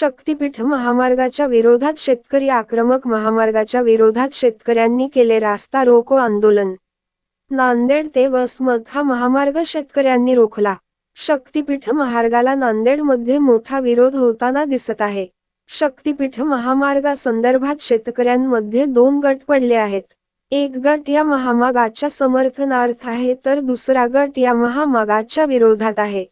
शक्तीपीठ महामार्गाच्या विरोधात शेतकरी आक्रमक महामार्गाच्या विरोधात शेतकऱ्यांनी केले रास्ता रोको आंदोलन. नांदेड ते वसमत हा महामार्ग शेतकऱ्यांनी रोखला. शक्तीपीठ महामार्गाला नांदेडमध्ये मोठा विरोध होताना दिसत आहे. शक्तीपीठ महामार्गासंदर्भात शेतकऱ्यांमध्ये दोन गट पडले आहेत. एक गट या महामागाच्या समर्थनार्थ आहे तर दुसरा गट या महामागाच्या विरोधात आहे.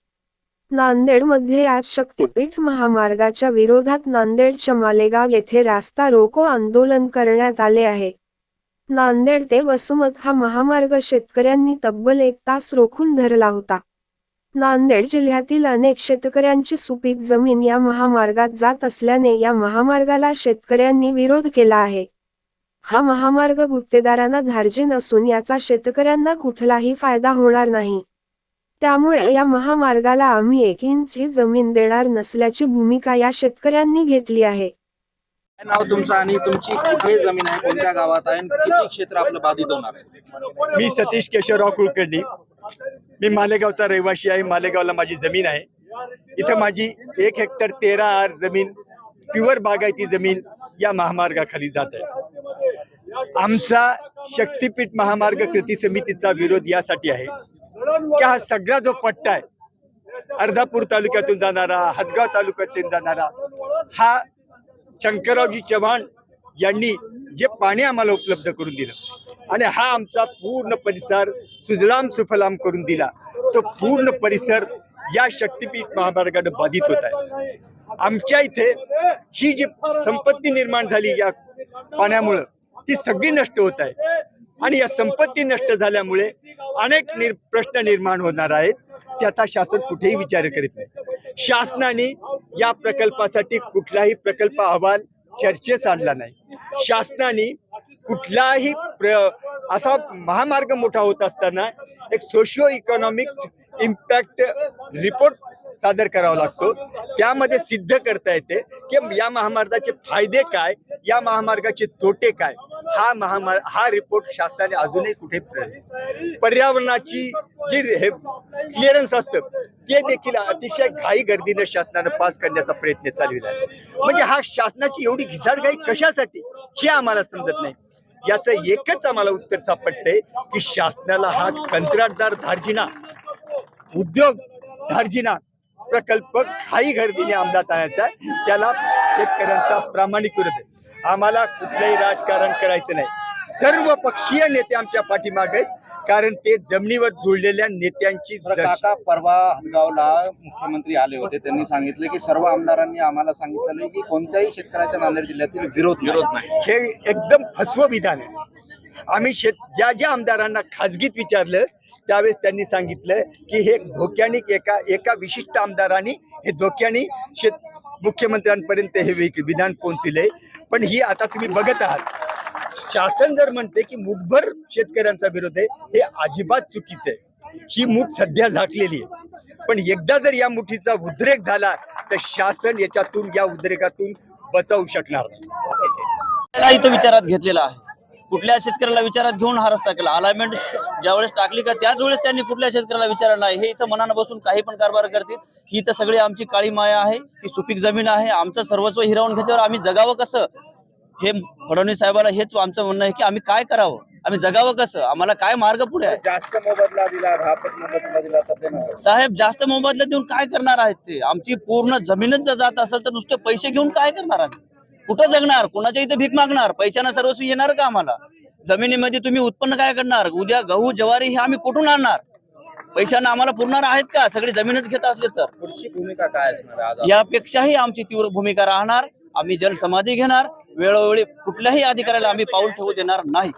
नांदेडमध्ये आज शक्तीपीठ महामार्गाच्या विरोधात नांदेडच्या मालेगाव येथे रास्ता रोको आंदोलन करण्यात आले आहे. नांदेड ते वसुमत हा महामार्ग शेतकऱ्यांनी तब्बल एक तास रोखून धरला होता. नांदेड जिल्ह्यातील अनेक शेतकऱ्यांची सुपीक जमीन या महामार्गात जात असल्याने या महामार्गाला शेतकऱ्यांनी विरोध केला आहे. हा महामार्ग गुत्तेदारांना धार्जिन असून याचा शेतकऱ्यांना कुठलाही फायदा होणार नाही. त्यामुळे या महामार्गाला आम्ही एक इंचही जमीन देणार नसल्याची भूमिका या शेतकऱ्यांनी घेतली आहे. काय नाव तुमचं आणि तुमची कुठे जमीन आहे? कोणत्या गावात आहे? आणि किती क्षेत्र आपलं बाधित होणार आहे? मी सतीश केशवराव कुलकर्णी. मी मालेगावचा रहिवासी आहे. मालेगावला माझी जमीन आहे. इथं माझी एक हेक्टर तेरा आर जमीन प्युअर बागायती जमीन या महामार्गाखाली जात आहे. आमचा शक्तीपीठ महामार्ग कृती समितीचा विरोध यासाठी आहे. की हा सगळा जो पट्टा आहे अर्धापूर तालुक्यातून जाणारा हदगाव तालुक्यातून जाणारा हा शंकररावजी चव्हाण यांनी जे पाणी आम्हाला उपलब्ध करून दिलं आणि हा आमचा पूर्ण परिसर सुजलाम सुफलाम करून दिला तो पूर्ण परिसर या शक्तीपीठ महामार्गाने बाधित होत आहे. आमच्या इथे ही जी संपत्ती निर्माण झाली या पाण्यामुळं ती सगळी नष्ट होत आहे. आणि या संपत्ती नष्ट झाल्यामुळे अनेक निर प्रश्न निर्माण होणार आहेत त्याचा शासन कुठेही विचार करीत नाही. शासनाने या प्रकल्पासाठी कुठलाही प्रकल्प अहवाल चर्चेस आणला नाही. शासनाने कुठलाही प्र असा महामार्ग मोठा होत असताना एक सोशिओ इकॉनॉमिक इम्पॅक्ट रिपोर्ट सादर करावा लागतो. त्यामध्ये सिद्ध करता येते की या महामार्गाचे फायदे काय या महामार्गाचे तोटे काय हा महामार्ग हा रिपोर्ट शासनाने अजूनही कुठे पर्यावरणाची जी हे क्लिअरन्स असतं ते देखील अतिशय घाई गर्दीने शासनानं पास करण्याचा प्रयत्न चालविला आहे. म्हणजे हा शासनाची एवढी घिसाडघाई कशासाठी हे आम्हाला समजत नाही. याचं एकच आम्हाला उत्तर सापडतंय की शासनाला हा कंत्राटदार धार्जिना उद्योग धार्जिना प्रकल्प घाई गर्दीने अंमलात आणायचा त्याला शेतकऱ्यांचा प्रामाणिक विरोध आहे. आम्हाला कुठलंही राजकारण करायचं नाही. सर्व पक्षीय नेते आमच्या पाठीमागे आहेत कारण ते जमिनीवर जुळलेल्या नेत्यांची काका परवा हदगावला मुख्यमंत्री आले होते. त्यांनी सांगितले की सर्व आमदारांनी आम्हाला सांगितलं की कोणत्याही शेतकऱ्याच्या नांदेड जिल्ह्यातील विरोध विरोध नाही. हे एकदम फसवं विधान आहे. आम्ही शेत ज्या ज्या आमदारांना खाजगीत विचारलं त्यावेळेस त्यांनी सांगितलं की हे धोक्याने एका एका विशिष्ट आमदारांनी हे धोक्याने शेत मुख्यमंत्र्यांपर्यंत हे विधान पोहोचले पण ही आता तुम्ही बघत आहात. शासन जर म्हणते की मुठभर शेतकऱ्यांचा विरोध आहे हे अजिबात चुकीचं आहे. ही मूठ सध्या झाकलेली आहे. पण एकदा जर या मुठीचा उद्रेक झाला तर शासन याच्यातून या उद्रेकातून बचावू शकणार नाही. इथं विचारात घेतलेला आहे. कुठल्या शेतकऱ्याला विचारात घेऊन हा रस्ता केला? अलाइनमेंट ज्यावेळेस टाकली का त्याच वेळेस त्यांनी कुठल्या शेतकऱ्याला विचारलं नाही? हे इथं मनानं बसून काही पण कारभार करतील. ही तर सगळी आमची काळी माया आहे ही सुपीक जमीन आहे. आमचं सर्वस्व हिरावून घेतल्यावर आम्ही जगावं कसं? हे फडणवीस साहेबाला हेच आमचं म्हणणं आहे की आम्ही काय करावं? आम्ही जगावं कसं? आम्हाला काय मार्ग पुढे आहे? जास्त मोबदला दिला. साहेब जास्त मोबदला देऊन काय करणार आहेत ते? आमची पूर्ण जमीनच जर जात असेल तर नुसते पैसे घेऊन काय करणार आम्ही? कुठं जगणार? कोणाच्या इथे भीक मागणार? पैशानं सर्वस्व येणार का आम्हाला? जमिनीमध्ये तुम्ही उत्पन्न काय करणार? उद्या गहू ज्वारी हे आम्ही कुठून आणणार? पैशानं आम्हाला पुरणार आहेत का? सगळी जमीनच घेत असले तर. पुढची भूमिका काय असणार यापेक्षाही आमची तीव्र भूमिका राहणार. आम्ही जलसमाधी घेणार. वेळोवेळी कुठल्याही अधिकाऱ्याला आम्ही पाऊल ठेवू देणार नाही.